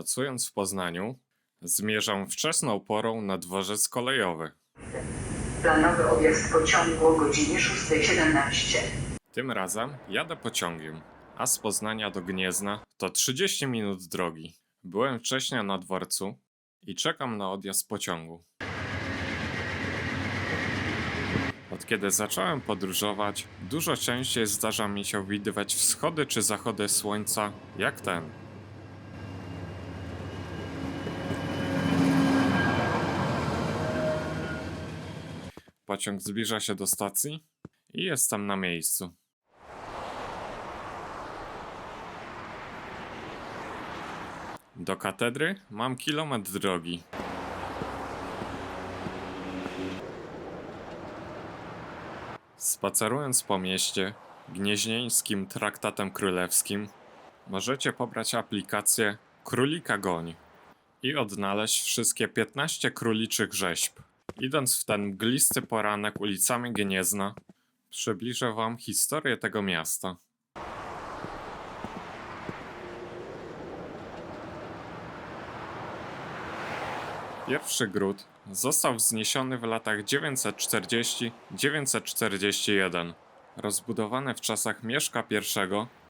Nocując w Poznaniu, zmierzam wczesną porą na dworzec kolejowy. Planowy odjazd pociągu o godzinie 6.17. Tym razem jadę pociągiem, a z Poznania do Gniezna to 30 minut drogi. Byłem wcześniej na dworcu i czekam na odjazd pociągu. Od kiedy zacząłem podróżować, dużo częściej zdarza mi się widywać wschody czy zachody słońca, jak ten. Pociąg zbliża się do stacji i jestem na miejscu. Do katedry mam kilometr drogi. Spacerując po mieście gnieźnieńskim traktatem królewskim, możecie pobrać aplikację Królika Goń i odnaleźć wszystkie 15 króliczych rzeźb. Idąc w ten mglisty poranek ulicami Gniezna, przybliżę wam historię tego miasta. Pierwszy gród został wzniesiony w latach 940-941, rozbudowany w czasach Mieszka I,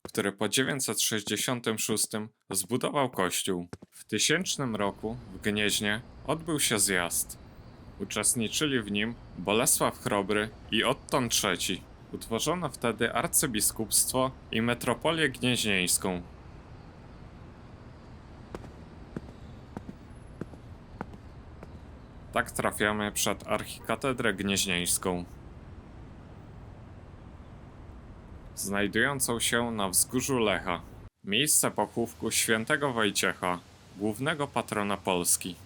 który po 966 zbudował kościół. W tysięcznym roku w Gnieźnie odbył się zjazd. Uczestniczyli w nim Bolesław Chrobry i Otton III. Utworzono wtedy arcybiskupstwo i metropolię gnieźnieńską. Tak trafiamy przed archikatedrę gnieźnieńską. Znajdującą się na wzgórzu Lecha. Miejsce pochówku świętego Wojciecha, głównego patrona Polski.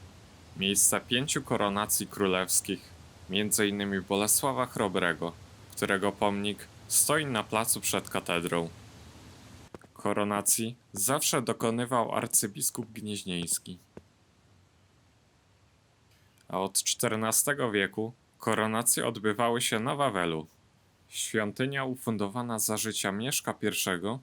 Miejsce pięciu koronacji królewskich, m.in. Bolesława Chrobrego, którego pomnik stoi na placu przed katedrą. Koronacji zawsze dokonywał arcybiskup gnieźnieński a od XIV wieku koronacje odbywały się na Wawelu. Świątynia ufundowana za życia Mieszka I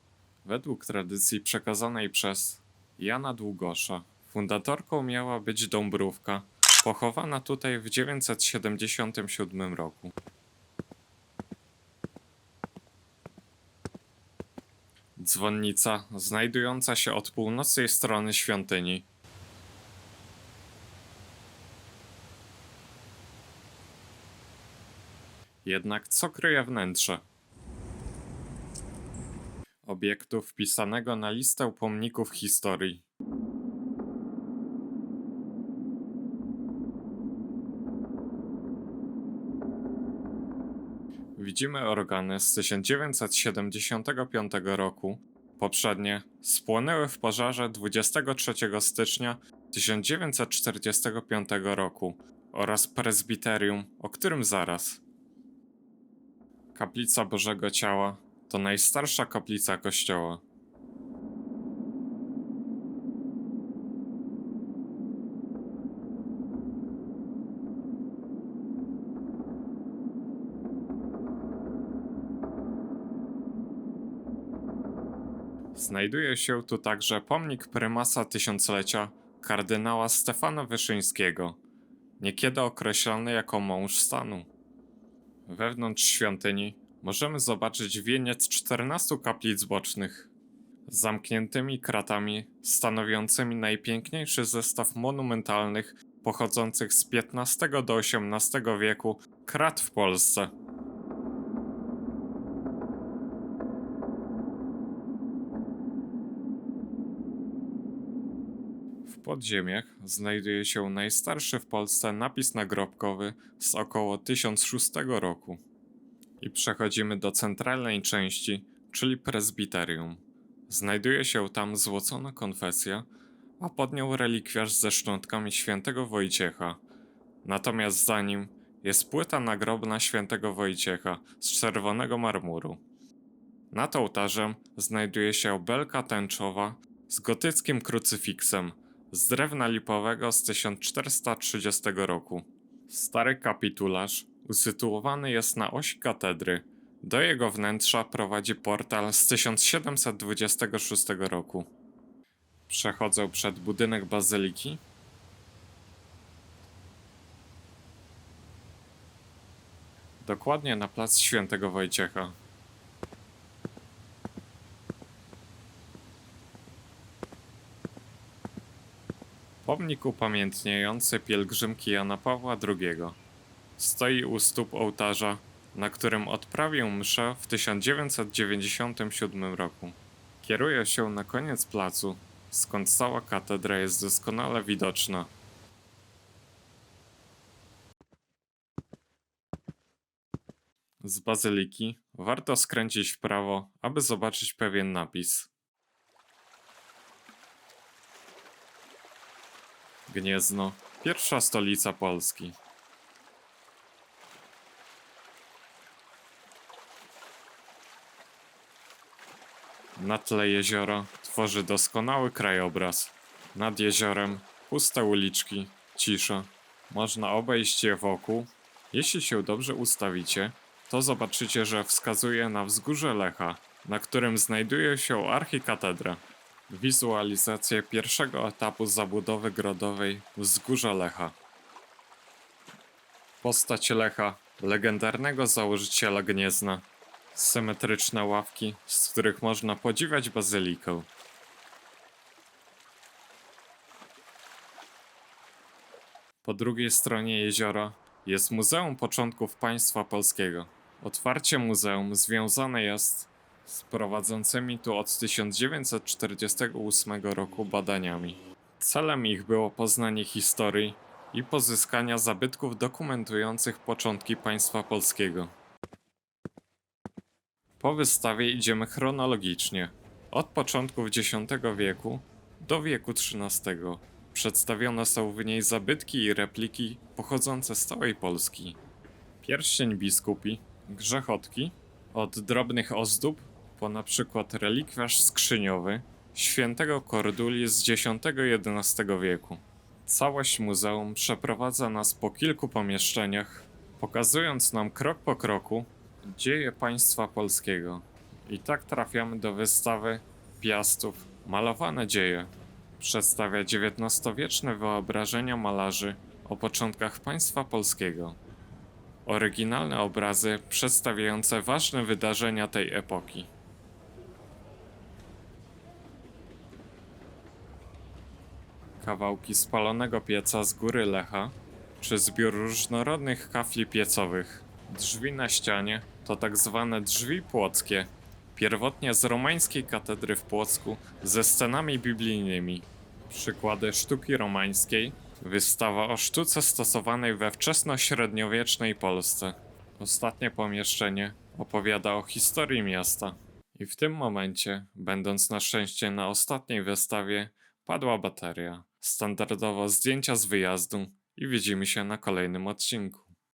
według tradycji przekazanej przez Jana Długosza. Fundatorką miała być Dąbrówka, pochowana tutaj w 977 roku. Dzwonnica, znajdująca się od północnej strony świątyni, Jednak co kryje wnętrze? Obiektu wpisanego na listę pomników historii. Widzimy organy z 1975 roku. Poprzednie spłonęły w pożarze 23 stycznia 1945 roku oraz prezbiterium, o którym zaraz. Kaplica Bożego Ciała to najstarsza kaplica kościoła. Znajduje się tu także pomnik prymasa tysiąclecia kardynała Stefana Wyszyńskiego, niekiedy określany jako mąż stanu. Wewnątrz świątyni możemy zobaczyć wieniec 14 kaplic bocznych z zamkniętymi kratami stanowiącymi najpiękniejszy zestaw monumentalnych pochodzących z XV do XVIII wieku krat w Polsce. Podziemiach znajduje się najstarszy w Polsce napis nagrobkowy z około 1006 roku. I przechodzimy do centralnej części, czyli prezbiterium. Znajduje się tam złocona konfesja, a pod nią relikwiarz ze szczątkami świętego Wojciecha. Natomiast za nim jest płyta nagrobna świętego Wojciecha z czerwonego marmuru. Nad ołtarzem znajduje się belka tęczowa z gotyckim krucyfiksem z drewna lipowego z 1430 roku. Stary kapitularz usytuowany jest na osi katedry. Do jego wnętrza prowadzi portal z 1726 roku. Przechodzę przed budynek bazyliki. Dokładnie na plac Świętego Wojciecha. Pomnik upamiętniający pielgrzymki Jana Pawła II stoi u stóp ołtarza, na którym odprawił mszę w 1997 roku. Kieruje się na koniec placu, skąd cała katedra jest doskonale widoczna. Z bazyliki warto skręcić w prawo, aby zobaczyć pewien napis. Gniezno, pierwsza stolica Polski. Na tle jeziora tworzy doskonały krajobraz. Nad jeziorem puste uliczki, cisza. Można obejść je wokół. Jeśli się dobrze ustawicie, to zobaczycie, że wskazuje na wzgórze Lecha, na którym znajduje się archikatedra. Wizualizację pierwszego etapu zabudowy grodowej wzgórza Lecha. Postać Lecha, legendarnego założyciela Gniezna. Symetryczne ławki, z których można podziwiać bazylikę. Po drugiej stronie jeziora jest Muzeum Początków Państwa Polskiego. Otwarcie muzeum związane jest z prowadzącymi tu od 1948 roku badaniami. Celem ich było poznanie historii i pozyskania zabytków dokumentujących początki państwa polskiego. Po wystawie idziemy chronologicznie, od początków X wieku do wieku XIII. Przedstawione są w niej zabytki i repliki pochodzące z całej Polski. Pierścień biskupi, grzechotki, od drobnych ozdób po na przykład relikwiarz skrzyniowy świętego Korduli z X-XI wieku. Całość muzeum przeprowadza nas po kilku pomieszczeniach, pokazując nam krok po kroku dzieje państwa polskiego. I tak trafiamy do wystawy Piastów Malowane dzieje. Przedstawia XIX-wieczne wyobrażenia malarzy o początkach państwa polskiego. Oryginalne obrazy przedstawiające ważne wydarzenia tej epoki. Kawałki spalonego pieca z góry Lecha, czy zbiór różnorodnych kafli piecowych. Drzwi na ścianie to tak zwane drzwi płockie, pierwotnie z romańskiej katedry w Płocku ze scenami biblijnymi. Przykłady sztuki romańskiej, wystawa o sztuce stosowanej we wczesnośredniowiecznej Polsce. Ostatnie pomieszczenie opowiada o historii miasta. I w tym momencie, będąc na szczęście na ostatniej wystawie, padła bateria. Standardowo zdjęcia z wyjazdu i widzimy się na kolejnym odcinku.